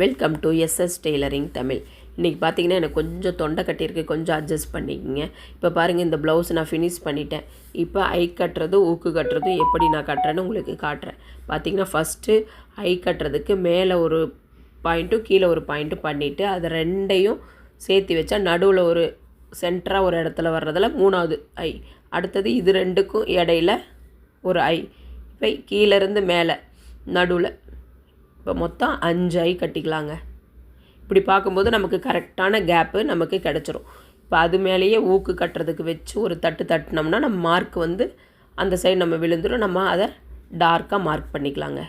Welcome to SS tailoring Tamil இன்றைக்கி பார்த்தீங்கன்னா எனக்கு கொஞ்சம் தொண்டை கட்டியிருக்கு கொஞ்சம் அட்ஜஸ்ட் பண்ணிக்கோங்க. இப்போ பாருங்கள் இந்த ப்ளவுஸ் நான் ஃபினிஷ் பண்ணிட்டேன். இப்போ ஐ கட்டுறது ஊக்கு கட்டுறதும் எப்படி நான் கட்டுறேன்னு உங்களுக்கு காட்டுறேன். பார்த்தீங்கன்னா ஃபஸ்ட்டு ஐ கட்டுறதுக்கு மேலே ஒரு பாயிண்ட்டும் கீழே ஒரு பாயிண்ட்டும் பண்ணிவிட்டு அதை ரெண்டையும் சேர்த்து வச்சா நடுவில் ஒரு சென்டராக ஒரு இடத்துல வர்றதில் மூணாவது ஐ அடுத்தது இது ரெண்டுக்கும் இடையில ஒரு ஐ இப்போ கீழேருந்து மேலே நடுவில் இப்போ மொத்தம் அஞ்சு ஐ கட்டிக்கலாங்க. இப்படி பார்க்கும்போது நமக்கு கரெக்டான கேப்பு நமக்கு கிடச்சிரும். இப்போ அது மேலேயே ஊக்கு கட்டுறதுக்கு வச்சு ஒரு தட்டு தட்டினோம்னா நம்ம மார்க் வந்து அந்த சைடு நம்ம விழுந்துடும் நம்ம அதை டார்க்காக மார்க் பண்ணிக்கலாங்க.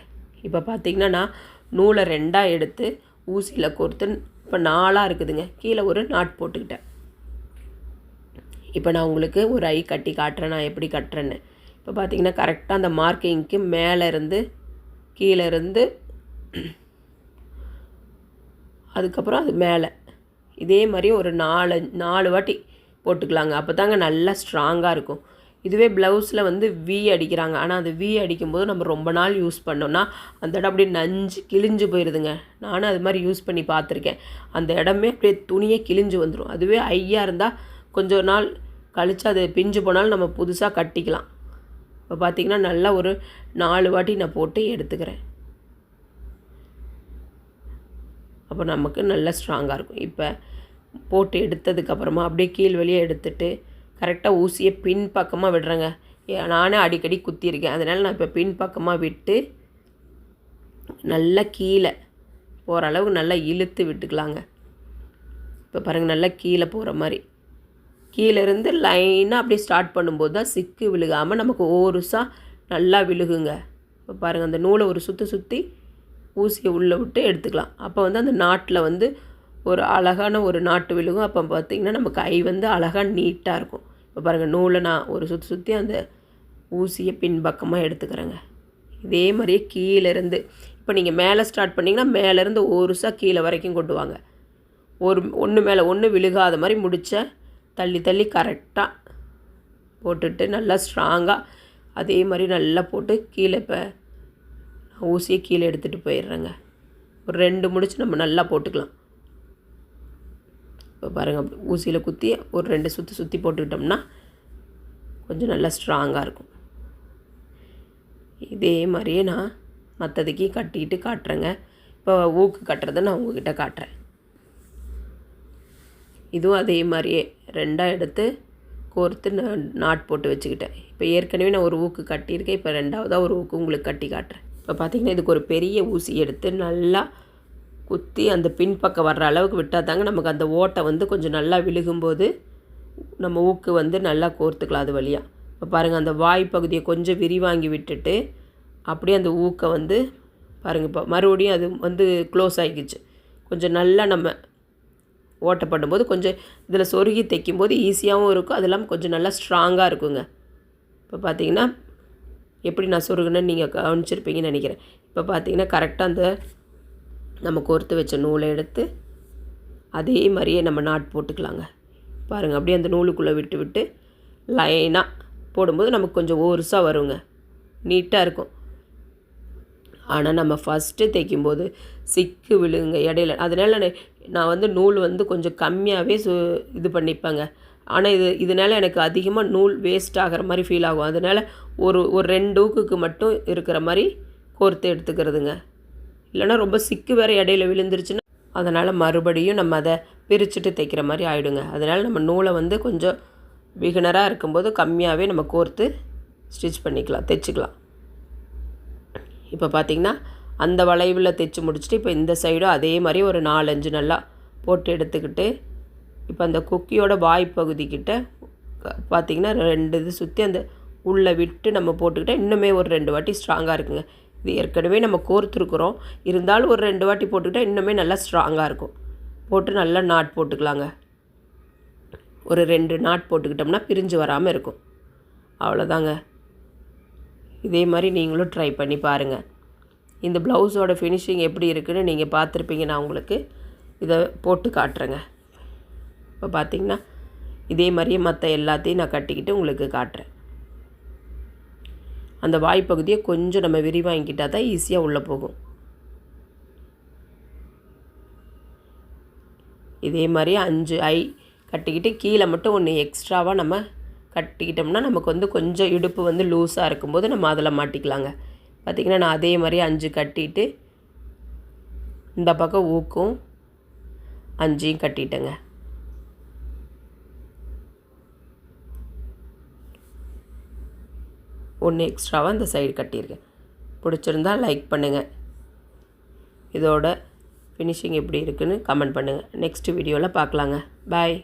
இப்போ பார்த்திங்கன்னா நான் நூலை ரெண்டாக எடுத்து ஊசியில் கோர்த்து இப்போ நாலாக இருக்குதுங்க. கீழே ஒரு நாட் போட்டுக்கிட்டேன். இப்போ நான் உங்களுக்கு ஒரு ஐ கட்டி காட்டுறேன். நான் எப்படி கட்டுறேன்னு. இப்போ பார்த்திங்கன்னா கரெக்டாக அந்த மார்க்கிங்க்கு மேலே இருந்து கீழே இருந்து அதுக்கப்புறம் அது மேலே. இதே மாதிரி ஒரு நாலு நாலு வாட்டி போட்டுக்கலாங்க. அப்போ தாங்க நல்லா ஸ்ட்ராங்காக இருக்கும். இதுவே ப்ளவுஸில் வந்து வி அடிக்கிறாங்க. ஆனால் அது வி அடிக்கும்போது நம்ம ரொம்ப நாள் யூஸ் பண்ணோம்னா அந்த இடம் அப்படியே நஞ்சு கிழிஞ்சு போயிடுதுங்க நானும் அது மாதிரி யூஸ் பண்ணி பார்த்துருக்கேன். அந்த இடமே அப்படியே துணியே கிழிஞ்சு வந்துடும் அதுவே ஐயாக இருந்தால் கொஞ்ச நாள் கழித்து அது பிஞ்சு போனாலும் நம்ம புதுசாக கட்டிக்கலாம். இப்போ பார்த்திங்கன்னா நல்லா ஒரு நாலு வாட்டி நான் போட்டு எடுத்துக்கிறேன். அப்போ நமக்கு நல்லா ஸ்ட்ராங்காக இருக்கும். இப்போ போட்டு எடுத்ததுக்கப்புறமா அப்படியே கீழ் வழியே எடுத்துட்டு கரெக்டாக ஊசியை பின் பக்கமாக விடுறேங்க. ஏ- நானே அடிக்கடி குத்தியிருக்கேன். அதனால் நான் இப்போ பின் பக்கமாக விட்டு நல்லா கீழே போகிற அளவுக்கு நல்லா இழுத்து விட்டுக்கலாங்க. இப்போ பாருங்கள் நல்லா கீழே போகிற மாதிரி. கீழேருந்து லைனாக அப்படியே ஸ்டார்ட் பண்ணும்போது தான் சிக்கு விழுகாமல் நமக்கு ஓருசாக நல்லா விழுகுங்க. இப்போ பாருங்கள் அந்த நூலை ஒரு சுற்றி சுற்றி ஊசியை உள்ளே விட்டு எடுத்துக்கலாம். அப்போ வந்து அந்த நாட்டில் வந்து ஒரு அழகான ஒரு நாட்டு விழுகும் அப்போ பார்த்திங்கன்னா நம்ம கை வந்து அழகாக நீட்டாக இருக்கும். இப்போ பாருங்கள் நூலை நான் ஒரு சுற்றி சுற்றி அந்த ஊசியை பின்பக்கமாக எடுத்துக்கிறேங்க. இதே மாதிரியே கீழேருந்து இப்போ நீங்கள் மேலே ஸ்டார்ட் பண்ணிங்கன்னா மேலேருந்து ஒருசாக கீழே வரைக்கும் கொண்டு வாங்க. ஒரு ஒன்று மேலே ஒன்று விழுகாத மாதிரி முடிச்ச தள்ளி தள்ளி கரெக்டாக போட்டுட்டு நல்லா ஸ்ட்ராங்காக அதே மாதிரி நல்லா போட்டு கீழே இப்போ ஊசியை கீழே எடுத்துகிட்டு போயிடுறேங்க. ஒரு ரெண்டு முடிச்சு நம்ம நல்லா போட்டுக்கலாம். இப்போ பாருங்கள் ஊசியில் குத்தி ஒரு ரெண்டு சுற்றி சுற்றி போட்டுக்கிட்டோம்னா கொஞ்சம் நல்லா ஸ்ட்ராங்காக இருக்கும். இதே மாதிரியே நான் மற்றதுக்கு கட்டிக்கிட்டு காட்டுறேங்க. இப்போ ஊக்கு கட்டுறதை நான் உங்ககிட்ட காட்டுறேன். இதுவும் அதே மாதிரியே ரெண்டாக எடுத்து கோர்த்து நான் நாட் போட்டு வச்சுக்கிட்டேன். இப்போ ஏற்கனவே நான் ஒரு ஊக்கு கட்டியிருக்கேன். இப்போ ரெண்டாவதாக ஒரு ஊக்கு உங்களுக்கு கட்டி காட்டுறேன். இப்போ பார்த்திங்கன்னா இதுக்கு ஒரு பெரிய ஊசி எடுத்து நல்லா குத்தி அந்த பின்பக்கம் வர்ற அளவுக்கு விட்டால் தாங்க நமக்கு அந்த ஓட்டை வந்து கொஞ்சம் நல்லா விழுகும்போது நம்ம ஊக்கு வந்து நல்லா கோர்த்துக்கலாம் அது வழியாக இப்போ பாருங்கள் அந்த வாய் பகுதியை கொஞ்சம் விரிவாங்கி விட்டுட்டு அப்படியே அந்த ஊக்கை வந்து பாருங்கள் இப்போ மறுபடியும் அது வந்து க்ளோஸ் ஆகிக்குச்சு கொஞ்சம் நல்லா நம்ம ஓட்டை பண்ணும்போது கொஞ்சம் இதில் சொருகி தைக்கும்போது ஈஸியாகவும் இருக்கும். அது இல்லாமல் கொஞ்சம் நல்லா ஸ்ட்ராங்காக இருக்குங்க. இப்போ பார்த்தீங்கன்னா எப்படி நான் சொருகுனேன்னு நீங்கள் கவனிச்சிருப்பீங்கன்னு நினைக்கிறேன். இப்போ பார்த்தீங்கன்னா கரெக்டாக அந்த நம்ம கோர்த்து வச்ச நூலை எடுத்து அதே மாதிரியே நம்ம நாட் போட்டுக்கலாங்க. பாருங்கள் அப்படியே அந்த நூலுக்குள்ளே விட்டு விட்டு லைனாக போடும்போது நமக்கு கொஞ்சம் ஓர்ஸாக வருங்க. நீட்டாக இருக்கும். ஆனால் நம்ம ஃபஸ்ட்டு தைக்கும்போது சிக்கு விழுங்க இடையில. அதனால நான் வந்து நூல் வந்து கொஞ்சம் கம்மியாகவே சு இது பண்ணிப்பேங்க. ஆனால் இது இதனால் எனக்கு அதிகமாக நூல் வேஸ்ட் ஆகிற மாதிரி ஃபீல் ஆகும். அதனால் ஒரு ஒரு ரெண்டு ஊக்குக்கு மட்டும் இருக்கிற மாதிரி கோர்த்து எடுத்துக்கிறதுங்க. இல்லைன்னா ரொம்ப சிக்கு வேறு இடையில விழுந்துருச்சுன்னா அதனால் மறுபடியும் நம்ம அதை பிரிச்சுட்டு தைக்கிற மாதிரி ஆகிடுங்க அதனால் நம்ம நூலை வந்து கொஞ்சம் பிகினராக இருக்கும்போது கம்மியாகவே நம்ம கோர்த்து ஸ்டிச் பண்ணிக்கலாம் தைச்சிக்கலாம் இப்போ பார்த்திங்கன்னா அந்த வளைவில் தைச்சி முடிச்சுட்டு இப்போ இந்த சைடும் அதே மாதிரி ஒரு நாலஞ்சு நல்லா போட்டு எடுத்துக்கிட்டு இப்போ அந்த கொக்கியோட வாய் பகுதிக்கிட்ட பார்த்தீங்கன்னா ரெண்டு இது சுற்றி அந்த உள்ளே விட்டு நம்ம போட்டுக்கிட்டால் இன்னுமே ஒரு ரெண்டு வாட்டி ஸ்ட்ராங்காக இருக்குங்க. இது ஏற்கனவே நம்ம கோர்த்துருக்குறோம். இருந்தாலும் ஒரு ரெண்டு வாட்டி போட்டுக்கிட்டால் இன்னுமே நல்லா ஸ்ட்ராங்காக இருக்கும். போட்டு நல்லா நாட் போட்டுக்கலாங்க. ஒரு ரெண்டு நாட் போட்டுக்கிட்டோம்னா பிரிஞ்சு வராமல் இருக்கும். அவ்வளோதாங்க. இதே மாதிரி நீங்களும் ட்ரை பண்ணி பாருங்கள் இந்த ப்ளவுஸோட ஃபினிஷிங் எப்படி இருக்குன்னு நீங்கள் பார்த்துருப்பீங்க. நான் உங்களுக்கு இதை போட்டு காட்டுறேங்க. இப்போ பார்த்தீங்கன்னா இதே மாதிரியே மற்ற எல்லாத்தையும் நான் கட்டிக்கிட்டு உங்களுக்கு காட்டுறேன். அந்த வாய்ப்பகுதியை கொஞ்சம் நம்ம விரிவாங்கிட்டால் தான் ஈஸியாக உள்ளே போகும். இதே மாதிரி அஞ்சு ஐ கட்டிக்கிட்டு கீழே மட்டும் ஒன்று எக்ஸ்ட்ராவாக நம்ம கட்டிக்கிட்டோம்னா நமக்கு வந்து கொஞ்சம் இடுப்பு வந்து லூஸாக இருக்கும்போது நம்ம அதில் மாட்டிக்கலாங்க. பார்த்திங்கன்னா நான் அதே மாதிரி அஞ்சு கட்டிட்டு இந்த பக்கம் ஊக்கும் அஞ்சையும் கட்டிட்டேங்க. ஒன்று எக்ஸ்ட்ராவாக அந்த சைடு கட்டியிருக்கேன். பிடிச்சிருந்தா லைக் பண்ணுங்கள் இதோட ஃபினிஷிங் எப்படி இருக்குதுன்னு கமெண்ட் பண்ணுங்கள் நெக்ஸ்ட் வீடியோவில் பார்க்கலாங்க. பாய்